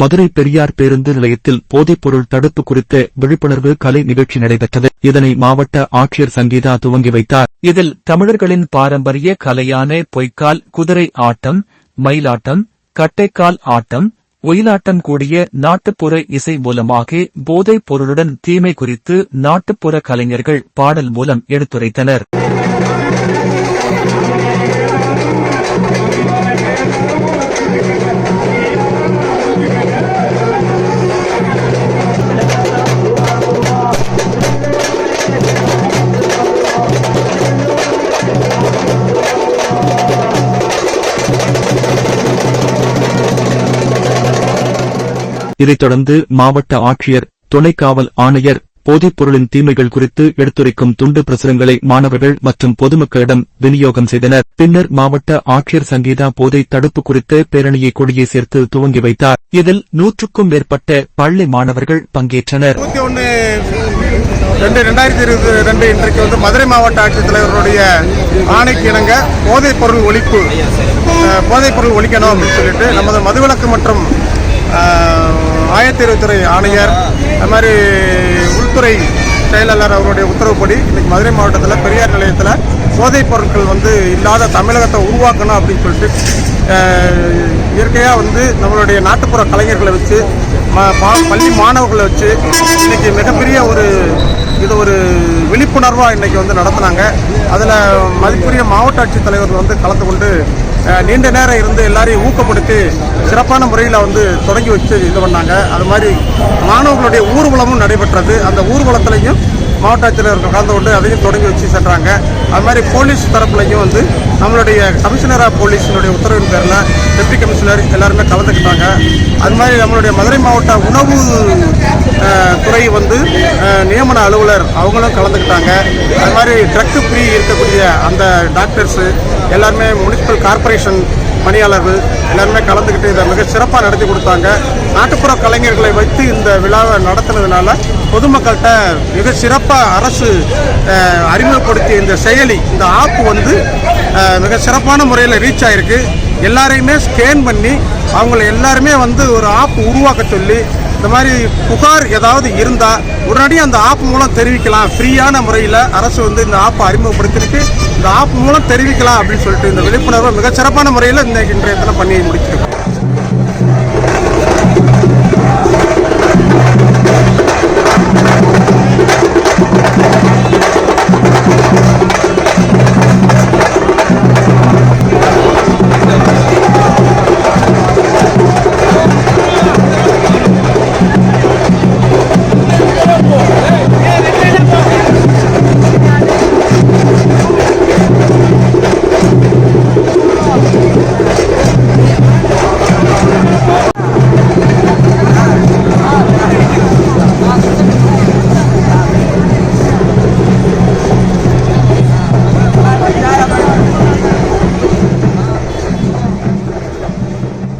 மதுரை பெரியார் பேருந்து நிலையத்தில் போதைப்பொருள் தடுப்பு குறித்த விழிப்புணர்வு கலை நிகழ்ச்சி நடைபெற்றது. இதனை மாவட்ட ஆட்சியர் சங்கீதா துவங்கி வைத்தார். இதில் தமிழர்களின் பாரம்பரிய கலையான பொய்க்கால் குதிரை ஆட்டம் மயிலாட்டம் கட்டைக்கால் ஆட்டம் ஒயிலாட்டம் கூடிய நாட்டுப்புற இசை மூலமாக போதைப் பொருளுடன் தீமை குறித்து நாட்டுப்புற கலைஞர்கள் பாடல் மூலம் எடுத்துரைத்தனர். இதைத் தொடர்ந்து மாவட்ட ஆட்சியர் துணை காவல் ஆணையர் போதைப் பொருளின் தீமைகள் குறித்து எடுத்துரைக்கும் துண்டு பிரசுரங்களை மாணவர்கள் மற்றும் பொதுமக்களிடம் விநியோகம் செய்தனர். பின்னர் மாவட்ட ஆட்சியர் சங்கீதா போதை தடுப்பு குறித்த பேரணியை கொடியை சேர்த்து துவங்கி வைத்தார். இதில் நூற்றுக்கும் மேற்பட்ட பள்ளி மாணவர்கள் பங்கேற்றனர். ரெண்டு ரெண்டாயிரத்தி இருபத்தி ரெண்டு இன்றைக்கு வந்து மதுரை மாவட்ட ஆட்சித்தலைவருடைய ஆணைக்கு இணங்க போதைப் பொருள் ஒழிப்பு போதைப்பொருள் போதைப் பொருள் ஒழிக்கணும் அப்படின்னு சொல்லிட்டு நமது மதுவிலக்கு மற்றும் ஆயத்தீர்வுத்துறை ஆணையர் அது மாதிரி உள்துறை செயலாளர் அவருடைய உத்தரவுப்படி இன்னைக்கு மதுரை மாவட்டத்தில் பெரியார் நிலையத்தில் போதைப் பொருட்கள் வந்து இல்லாத தமிழகத்தை உருவாக்கணும் அப்படின்னு சொல்லிட்டு இயற்கையாக வந்து நம்மளுடைய நாட்டுப்புற கலைஞர்களை வச்சு ம- பள்ளி மாணவர்களை வச்சு இன்னைக்கு மிகப்பெரிய ஒரு இது ஒரு விழிப்புணர்வாக இன்றைக்கி வந்து நடத்துனாங்க. அதில் மதிப்புரிய மாவட்ட ஆட்சித்தலைவர்கள் வந்து கலந்து கொண்டு நீண்ட நேரம் இருந்து எல்லாரையும் ஊக்கப்படுத்தி சிறப்பான முறையில் வந்து தொடங்கி வச்சு இது பண்ணாங்க. அது மாதிரி மாணவர்களுடைய ஊர்வலமும் நடைபெற்றது. அந்த ஊர்வலத்திலையும் மாவட்ட ஆட்சியர்கள் கலந்து கொண்டு அதையும் தொடங்கி வச்சு சென்றாங்க. அது மாதிரி போலீஸ் தரப்புலையும் வந்து நம்மளுடைய கமிஷனர் ஆஃப் போலீஸினுடைய உத்தரவின் பேரில் டெப்டி கமிஷனர் எல்லாருமே கலந்துக்கிட்டாங்க. அது மாதிரி நம்மளுடைய மதுரை மாவட்ட உணவு துறை வந்து நியமன அலுவலர் அவங்களும் கலந்துக்கிட்டாங்க. அது மாதிரி ட்ரக்கு ஃப்ரீ இருக்கக்கூடிய அந்த டாக்டர்ஸு எல்லாருமே முனிசிபல் கார்ப்பரேஷன் பணியாளர்கள் எல்லாருமே கலந்துக்கிட்டு இதை மிக சிறப்பாக நடத்தி கொடுத்தாங்க. நாட்டுப்புற கலைஞர்களை வைத்து இந்த விழாவை நடத்துனதுனால பொதுமக்கள்கிட்ட மிக சிறப்பாக அரசு அறிமுகப்படுத்திய இந்த செயலி இந்த ஆப் வந்து மிக சிறப்பான முறையில் ரீச் ஆகிருக்கு எல்லாரையுமே ஸ்கேன் பண்ணி அவங்கள எல்லாருமே வந்து ஒரு ஆப் உருவாக்க சொல்லி இந்த மாதிரி புகார் ஏதாவது இருந்தால் உடனடியாக அந்த ஆப் மூலம் தெரிவிக்கலாம். ஃப்ரீயான முறையில் அரசு வந்து இந்த ஆப்பை அறிமுகப்படுத்திருக்கு இந்த ஆப் மூலம் தெரிவிக்கலாம் அப்படின்னு சொல்லிட்டு இந்த விழிப்புணர்வை மிகச் சிறப்பான முறையில் இந்த இன்றைய தினம் பண்ணி முடிச்சிருக்கோம்.